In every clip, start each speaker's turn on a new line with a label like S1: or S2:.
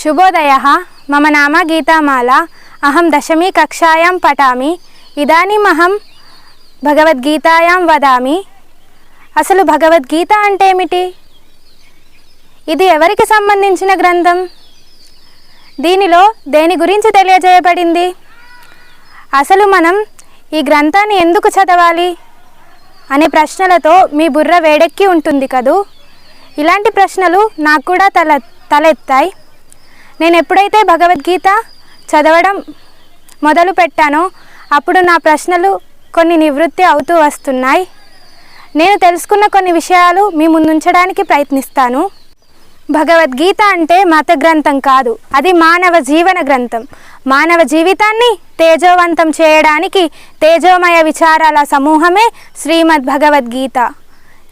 S1: శుభోదయ. మమ నామ గీతామాల. అహం దశమీ కక్షాయాం పఠామి. ఇదానీమహం భగవద్గీతాయాం వదామి. అసలు భగవద్గీత అంటే ఏమిటి? ఇది ఎవరికి సంబంధించిన గ్రంథం? దీనిలో దేని గురించి తెలియజేయబడింది? అసలు మనం ఈ గ్రంథాన్ని ఎందుకు చదవాలి? అనే ప్రశ్నలతో మీ బుర్ర వేడెక్కి ఉంటుంది కదూ? ఇలాంటి ప్రశ్నలు నాకు కూడా తల తలెత్తాయి. నేను ఎప్పుడైతే భగవద్గీత చదవడం మొదలు పెట్టానో అప్పుడు నా ప్రశ్నలు కొన్ని నివృత్తి అవుతూ వస్తున్నాయి. నేను తెలుసుకున్న కొన్ని విషయాలు మీ ముందుంచడానికి ప్రయత్నిస్తాను. భగవద్గీత అంటే మత గ్రంథం కాదు అది మానవ జీవన గ్రంథం. మానవ జీవితాన్ని తేజోవంతం చేయడానికి తేజోమయ విచారాల సమూహమే శ్రీమద్ భగవద్గీత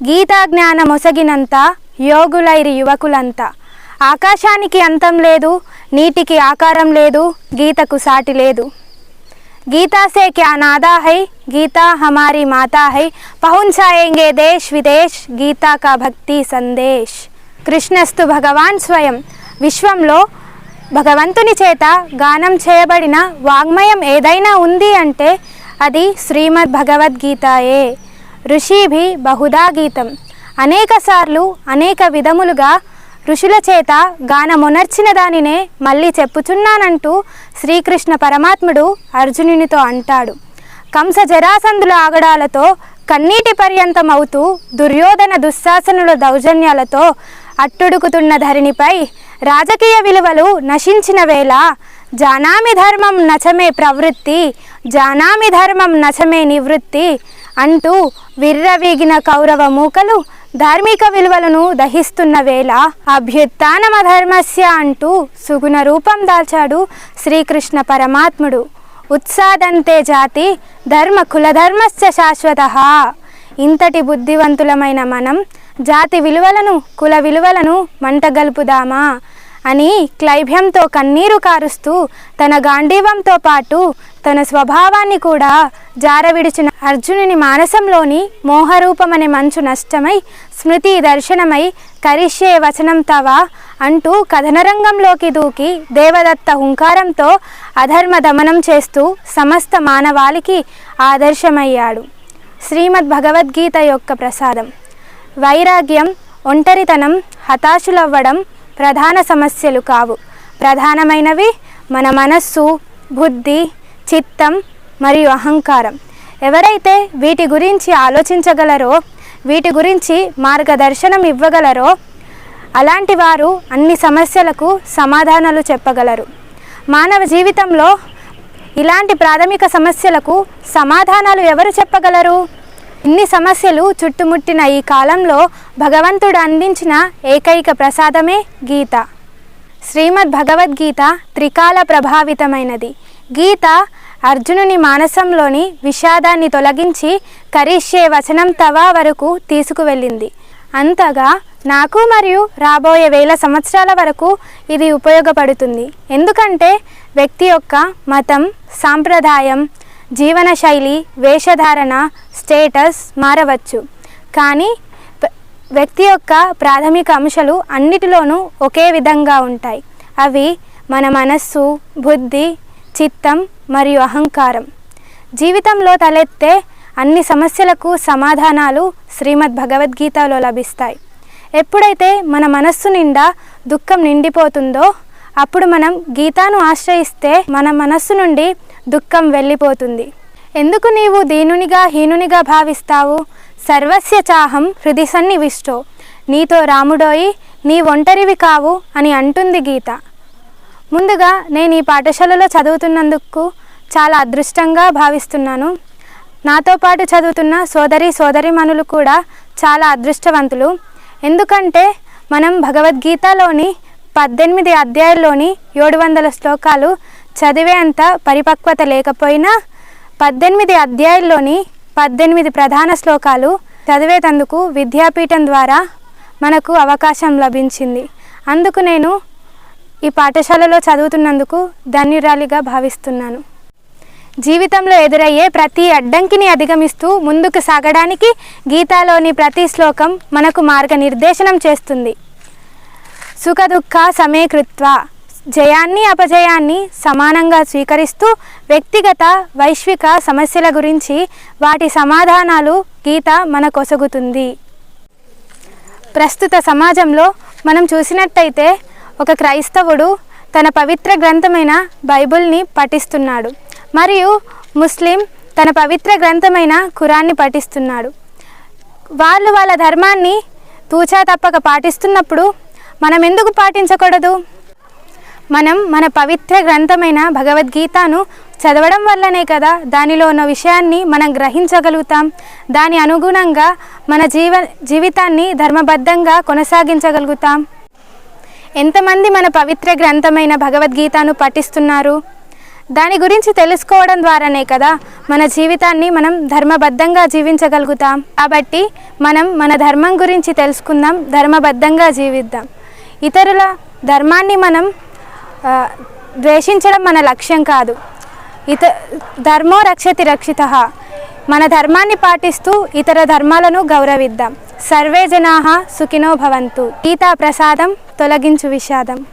S1: గీతా జ్ఞానం ఒసగినంత యోగులైరి యువకులంతా. ఆకాశానికి అంతం లేదు నీటికి ఆకారం లేదు గీతకు సాటి లేదు. గీతా సే క్యా నాదా హై గీతా హమారీ మాతా హై పహుంచాయేంగే దేశ్ విదేశ్ గీతా కా భక్తి సందేశ్. కృష్ణస్తు భగవాన్ స్వయం విశ్వంలో భగవంతుని చేత గానం చేయబడిన వాంగ్మయం ఏదైనా ఉంది అంటే అది శ్రీమద్ భగవద్గీతాయే ఋషిభి బహుదా గీతం. అనేకసార్లు అనేక విధములుగా ఋషుల చేత గానమునర్చిన దానినే మళ్ళీ చెప్పుచున్నానంటూ శ్రీకృష్ణ పరమాత్ముడు అర్జునునితో అంటాడు. కంస జరాసంధుల ఆగడాలతో కన్నీటి పర్యంతం అవుతూ దుర్యోధన దుశ్శాసనుల దౌర్జన్యాలతో అట్టుడుకుతున్న ధరిణిపై రాజకీయ విలువలు నశించిన వేళ జానామి ధర్మం నచమే ప్రవృత్తి జానామి ధర్మం నచమే నివృత్తి అంటూ విర్రవీగిన కౌరవ మూకలు ధార్మిక విలువలను దహిస్తున్న వేళ అభ్యుత్నమ ధర్మస్య అంటూ సుగుణ రూపం దాల్చాడు శ్రీకృష్ణ పరమాత్ముడు. ఉత్సాదంతే జాతి ధర్మ కులధర్మస్య శాశ్వత. ఇంతటి బుద్ధివంతులమైన మనం జాతి విలువలను కుల విలువలను మంటగలుపుదామా? అని క్లైభ్యంతో కన్నీరు కారుస్తూ తన గాంధీవంతో పాటు తన స్వభావాన్ని కూడా జారవిడిచిన అర్జునుని మానసంలోని మోహరూపమనే మంచు నష్టమై స్మృతి దర్శనమై కరిష్యే వచనం తవ అంటూ కథనరంగంలోకి దూకి దేవదత్త హుంకారంతో అధర్మ దమనం చేస్తూ సమస్త మానవాళికి ఆదర్శమయ్యాడు. శ్రీమద్ భగవద్గీత యొక్క ప్రసాదం. వైరాగ్యం ఒంటరితనం హతాశులవ్వడం ప్రధాన సమస్యలు కావు. ప్రధానమైనవి మన మనస్సు బుద్ధి చిత్తం మరియు అహంకారం. ఎవరైతే వీటి గురించి ఆలోచించగలరో వీటి గురించి మార్గదర్శనం ఇవ్వగలరో అలాంటి వారు అన్ని సమస్యలకు సమాధానాలు చెప్పగలరు. మానవ జీవితంలో ఇలాంటి ప్రాథమిక సమస్యలకు సమాధానాలు ఎవరు చెప్పగలరు? ఇన్ని సమస్యలు చుట్టుముట్టిన ఈ కాలంలో భగవంతుడు అందించిన ఏకైక ప్రసాదమే గీత. శ్రీమద్ భగవద్గీత త్రికాల ప్రభావితమైనది. గీత అర్జునుని మానసంలోని విషాదాన్ని తొలగించి కరిష్యే వచనం తవా వరకు తీసుకువెళ్ళింది. అంతగా నాకు మరియు రాబోయే వేల సంవత్సరాల వరకు ఇది ఉపయోగపడుతుంది. ఎందుకంటే వ్యక్తి యొక్క మతం సాంప్రదాయం జీవనశైలి వేషధారణ స్టేటస్ మారవచ్చు. కానీ వ్యక్తి యొక్క ప్రాథమిక అంశాలు అన్నిటిలోనూ ఒకే విధంగా ఉంటాయి. అవి మన మనస్సు బుద్ధి చిత్తం మరియు అహంకారం. జీవితంలో తలెత్తే అన్ని సమస్యలకు సమాధానాలు శ్రీమద్ భగవద్గీతలో లభిస్తాయి. ఎప్పుడైతే మన మనస్సు నిండా దుఃఖం నిండిపోతుందో అప్పుడు మనం గీతాను ఆశ్రయిస్తే మన మనస్సు నుండి దుఃఖం వెళ్ళిపోతుంది. ఎందుకు నీవు దీనునిగా హీనునిగా భావిస్తావు? సర్వస్య చాహం హృది సన్నివిష్టో. నీతో రాముడోయి నీ ఒంటరివి కావు అని అంటుంది గీత. ముందుగా నేను ఈ పాఠశాలలో చదువుతున్నందుకు చాలా అదృష్టంగా భావిస్తున్నాను. నాతో పాటు చదువుతున్న సోదరి సోదరిమణులు కూడా చాలా అదృష్టవంతులు. ఎందుకంటే మనం భగవద్గీతలోని పద్దెనిమిది అధ్యాయుల్లోని ఏడు వందల శ్లోకాలు చదివే అంత పరిపక్వత లేకపోయినా పద్దెనిమిది అధ్యాయుల్లోని పద్దెనిమిది ప్రధాన శ్లోకాలు చదివేటందుకు విద్యాపీఠం ద్వారా మనకు అవకాశం లభించింది. అందుకు నేను ఈ పాఠశాలలో చదువుతున్నందుకు ధన్యురాలిగా భావిస్తున్నాను. జీవితంలో ఎదురయ్యే ప్రతి అడ్డంకిని అధిగమిస్తూ ముందుకు సాగడానికి గీతాలోని ప్రతి శ్లోకం మనకు మార్గనిర్దేశనం చేస్తుంది. సుఖదుఃఖ సమేకృత్వ. జయాన్ని అపజయాన్ని సమానంగా స్వీకరిస్తూ వ్యక్తిగత వైశ్విక సమస్యల గురించి వాటి సమాధానాలు గీత మనకొసగుతుంది. ప్రస్తుత సమాజంలో మనం చూసినట్టయితే ఒక క్రైస్తవుడు తన పవిత్ర గ్రంథమైన బైబిల్ని పఠిస్తున్నాడు. మరియు ముస్లిం తన పవిత్ర గ్రంథమైన ఖురాన్ని పఠిస్తున్నాడు. వాళ్ళు వాళ్ళ ధర్మాన్ని తూచా తప్పక పాటిస్తున్నప్పుడు మనం ఎందుకు పాటించకూడదు? మనం మన పవిత్ర గ్రంథమైన భగవద్గీతను చదవడం వల్లనే కదా దానిలో ఉన్న విషయాన్ని మనం గ్రహించగలుగుతాం. దాని అనుగుణంగా మన జీవ జీవితాన్ని ధర్మబద్ధంగా కొనసాగించగలుగుతాం. ఎంతమంది మన పవిత్ర గ్రంథమైన భగవద్గీతను పఠిస్తున్నారు? దాని గురించి తెలుసుకోవడం ద్వారానే కదా మన జీవితాన్ని మనం ధర్మబద్ధంగా జీవించగలుగుతాం. కాబట్టి మనం మన ధర్మం గురించి తెలుసుకుందాం ధర్మబద్ధంగా జీవిద్దాం. ఇతరుల ధర్మాన్ని మనం ద్వేషించడం మన లక్ష్యం కాదు. ఇత ధర్మో రక్షతి రక్షిత. మన ధర్మాన్ని పాటిస్తూ ఇతర ధర్మాలను గౌరవిద్దాం. సర్వే జనా సుఖినో భవంతు. గీతా ప్రసాదం తొలగించు విషాదం.